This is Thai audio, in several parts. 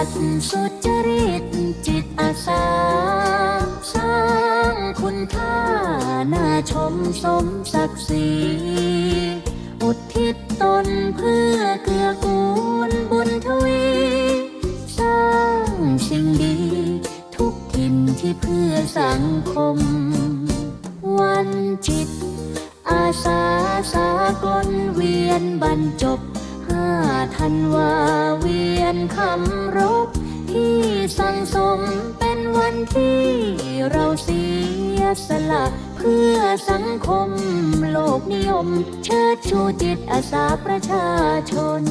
สุจริตจิตอาสา สร้างคุณค่าน่าชมสมศักดิ์ศรีอุทิศตนเพื่อเกื้อกูลบุญทวีสร้างสิ่งดี ทุกถิ่นที่เพื่อสังคม วันจิต อาสาสากลเวียนบรรจบ คำรบที่สังสมเป็นวันที่เราเสียสละเพื่อสังคมโลกนิยม เชิดชูจิตอาสาประชาชน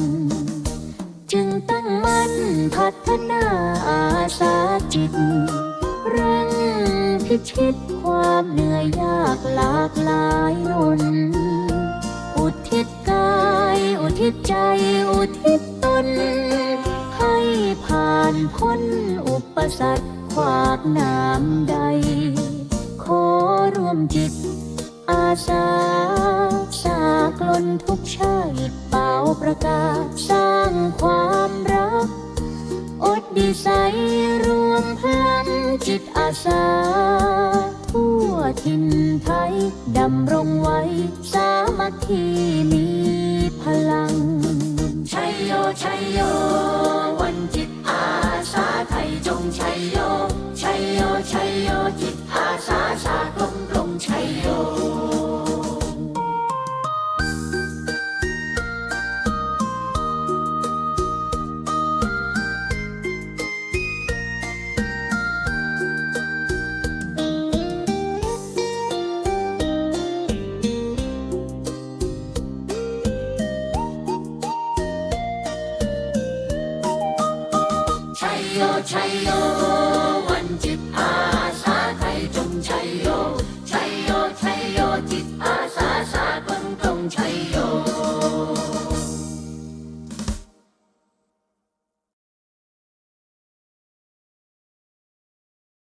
จึงตั้งมั่นพัฒนาอาสาจิตเร่งพิชิตความเหนื่อยยากหลากหลายหนอุทิศกาย อุทิศใจ อุทิศ สรรคขวากน้ำใด ขอร่วมจิต อาสาสากลนทุกชาติเป่าประกาศสร้างความรัก อดดีใสรวมพลังจิตอาสา ทั่วถิ่นไทย ดำรงไว้ สามัคคีมีพลังชัยโยชัยโย ไชโยไชโยวันจิตอาสาไข่จง